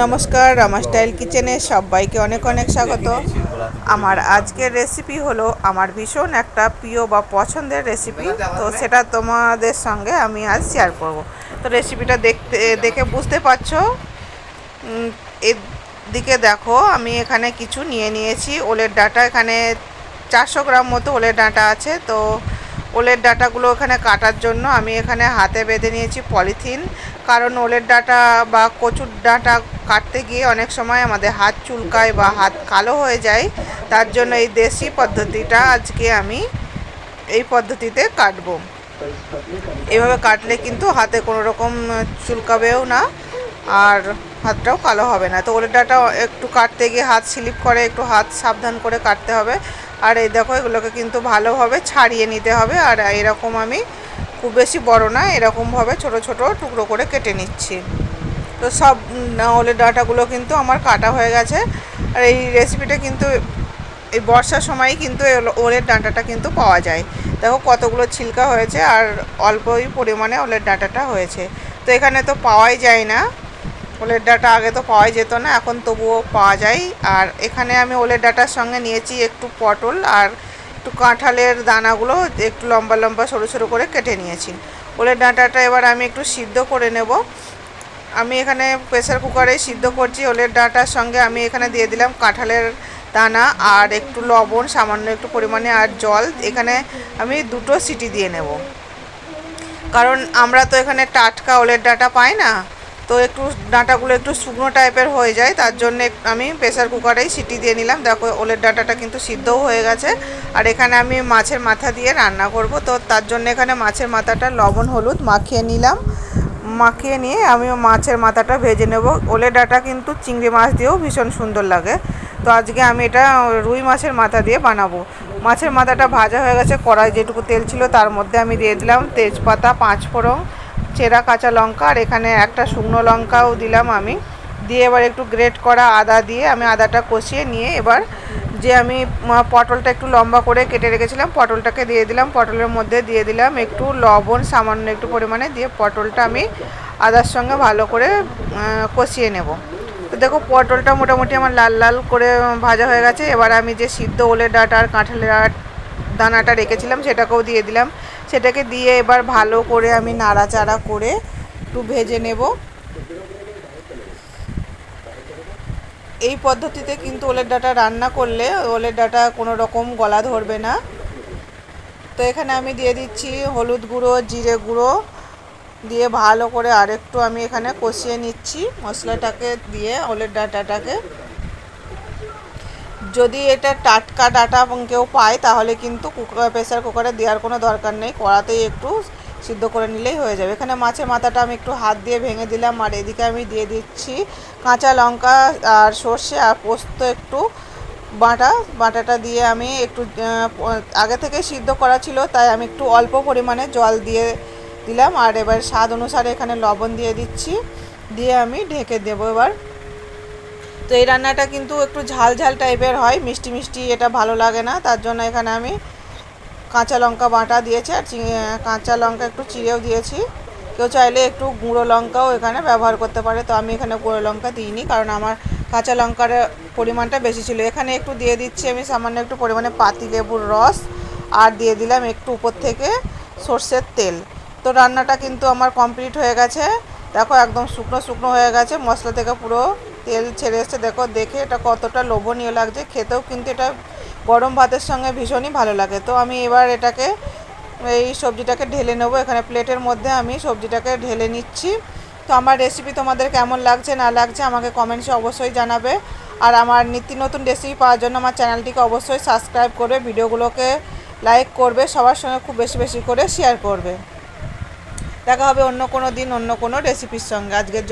নমস্কার, রামা স্টাইল কিচেনে সবাইকে অনেক অনেক স্বাগত। আমার আজকের রেসিপি হলো আমার ভীষণ একটা প্রিয় বা পছন্দের রেসিপি তো সেটা তোমাদের সঙ্গে আমি আজ শেয়ার করব। তো রেসিপিটা দেখতে, দেখে বুঝতে পারছ? এদিকে দেখো, আমি এখানে কিছু নিয়ে নিয়েছি। ওলের ডাটা এখানে চারশো গ্রাম মতো ওলের ডাঁটা আছে। তো ওলের ডাঁটাগুলো এখানে কাটার জন্য আমি এখানে হাতে বেঁধে নিয়েছি পলিথিন। কারণ ওলের ডাঁটা বা কচুর ডাঁটা কাটতে গিয়ে অনেক সময় আমাদের হাত চুলকায় বা হাত কালো হয়ে যায়। তার জন্য এই দেশি পদ্ধতিটা আজকে আমি এই পদ্ধতিতে কাটবো। এভাবে কাটলে কিন্তু হাতে কোনো রকম চুলকাবেও না আর হাতটাও কালো হবে না। তো ওলের ডাঁটা একটু কাটতে গিয়ে হাত স্লিপ করে, একটু হাত সাবধান করে কাটতে হবে। আর এই দেখো, এগুলোকে কিন্তু ভালোভাবে ছাড়িয়ে নিতে হবে। আর এরকম আমি খুব বেশি বড় না, এরকমভাবে ছোট ছোট টুকরো করে কেটে নিচ্ছি। তো সব ওলের ডাঁটাগুলো কিন্তু আমার কাটা হয়ে গেছে। আর এই রেসিপিটা কিন্তু এই বর্ষার সময়ই কিন্তু ওলের ডাঁটাটা কিন্তু পাওয়া যায়। দেখো কতগুলো ছিলকা হয়েছে, আর অল্পই পরিমাণে ওলের ডাঁটাটা হয়েছে। তো এখানে তো পাওয়াই যায় না। ওলের ডাঁটা আগে তো পাওয়াই যেত না, এখন তবুও পাওয়া যায়। আর এখানে আমি ওলের ডাঁটার সঙ্গে নিয়েছি একটু পটল আর একটু কাঁঠালের দানাগুলো একটু লম্বা লম্বা সরু সরু করে কেটে নিয়েছি। ওলের ডাঁটাটা এবার আমি একটু সিদ্ধ করে নেব। আমি এখানে প্রেসার কুকারে সিদ্ধ করছি ওলের ডাঁটার সঙ্গে। আমি এখানে দিয়ে দিলাম কাঁঠালের দানা আর একটু লবণ, সামান্য একটু পরিমাণে আর জল। এখানে আমি দুটো সিটি দিয়ে নেব। কারণ আমরা তো এখানে টাটকা ওলের ডাঁটা পাই না। তো একটু ডাঁটাগুলো একটু শুকনো টাইপের হয়ে যায়, তার জন্য আমি প্রেসার কুকারেই সিটি দিয়ে নিলাম। দেখো, ওলের ডাঁটাটা কিন্তু সিদ্ধও হয়ে গেছে। আর এখানে আমি মাছের মাথা দিয়ে রান্না করব। তো তার জন্য এখানে মাছের মাথাটা লবণ, হলুদ মাখিয়ে নিলাম। মাখিয়ে নিয়ে আমি মাছের মাথাটা ভেজে নেব। ওলের ডাঁটা কিন্তু চিংড়ি মাছ দিয়েও ভীষণ সুন্দর লাগে। তো আজকে আমি এটা রুই মাছের মাথা দিয়ে বানাবো। মাছের মাথাটা ভাজা হয়ে গেছে, কড়াই যেটুকু তেল ছিল তার মধ্যে আমি দিয়ে দিলাম তেজপাতা পাঁচ ফোড়ন চেরা কাঁচা লঙ্কা আর এখানে একটা শুকনো লঙ্কাও দিলাম আমি। দিয়ে এবার একটু গ্রেট করা আদা দিয়ে আমি আদাটা কষিয়ে নিয়ে এবার যে আমি পটলটা একটু লম্বা করে কেটে রেখেছিলাম, পটলটাকে দিয়ে দিলাম। পটলের মধ্যে দিয়ে দিলাম একটু লবণ, সামান্য একটু পরিমাণে দিয়ে পটলটা আমি আদার সঙ্গে ভালো করে কষিয়ে নেব। তো দেখো পটলটা মোটামুটি আমার লাল লাল করে ভাজা হয়ে গেছে। এবার আমি যে সিদ্ধ ওলের ডাঁটা আর কাঁঠালের দানাটা রেখেছিলাম, সেটাকেও দিয়ে দিলাম। সেটাকে দিয়ে এবার ভালো করে আমি নাড়াচাড়া করে একটু ভেজে নেব। এই পদ্ধতিতে কিন্তু ওলের ডাঁটা রান্না করলে ওলের ডাঁটা কোনো রকম গলা ধরবে না। তো এখানে আমি দিয়ে দিচ্ছি হলুদ গুঁড়ো, জিরে গুঁড়ো দিয়ে ভালো করে আরেকটু আমি এখানে কষিয়ে নিচ্ছি। মশলাটাকে দিয়ে ওলের ডাঁটাটাকে যদি এটা টাটকা ডাটা কেউ পায়, তাহলে কিন্তু কুকার প্রেসার কুকারে দেওয়ার কোনো দরকার নেই। কড়াতেই একটু সিদ্ধ করে নিলেই হয়ে যাবে। এখানে মাছের মাথাটা আমি একটু হাত দিয়ে ভেঙে দিলাম, আর এদিকে আমি দিয়ে দিচ্ছি কাঁচা লঙ্কা আর সর্ষে আর পোস্ত একটু বাটা। বাটাটা দিয়ে আমি একটু আগে থেকে সিদ্ধ করা ছিল, তাই আমি একটু অল্প পরিমাণে জল দিয়ে দিলাম। আর এবার স্বাদ অনুসারে এখানে লবণ দিয়ে দিচ্ছি। দিয়ে আমি ঢেকে দেবো এবার। তো এই রান্নাটা কিন্তু একটু ঝাল ঝাল টাইপের হয়, মিষ্টি মিষ্টি এটা ভালো লাগে না। তার জন্য এখানে আমি কাঁচা লঙ্কা বাটা দিয়েছি আর কাঁচা লঙ্কা একটু চিড়েও দিয়েছি। কেউ চাইলে একটু গুঁড়ো লঙ্কাও এখানে ব্যবহার করতে পারে। তো আমি এখানে গুঁড়ো লঙ্কা দিইনি কারণ আমার কাঁচা লঙ্কার পরিমাণটা বেশি ছিল। এখানে একটু দিয়ে দিচ্ছি আমি সামান্য একটু পরিমাণে পাতি লেবুর রস আর দিয়ে দিলাম একটু উপর থেকে সর্ষের তেল। তো রান্নাটা কিন্তু আমার কমপ্লিট হয়ে গেছে। দেখো একদম শুকনো শুকনো হয়ে গেছে। মশলা থেকে পুরো তেল ছেড়ে এসছে। দেখো, দেখে এটা কতটা লোভনীয় লাগছে। খেতেও কিন্তু এটা গরম ভাতের সঙ্গে ভীষণই ভালো লাগে। তো আমি এবার এটাকে, এই সবজিটাকে ঢেলে নেব। এখানে প্লেটের মধ্যে আমি সবজিটাকে ঢেলে নিচ্ছি। তো আমার রেসিপি তোমাদের কেমন লাগছে, না লাগছে, আমাকে কমেন্টসে অবশ্যই জানাবে। আর আমার নিত্য নতুন রেসিপি পাওয়ার জন্য আমার চ্যানেলটিকে অবশ্যই সাবস্ক্রাইব করবে, ভিডিওগুলোকে লাইক করবে, সবার সঙ্গে খুব বেশি বেশি করে শেয়ার করবে। দেখা হবে অন্য কোনো দিন, অন্য কোনো রেসিপির সঙ্গে। আজকের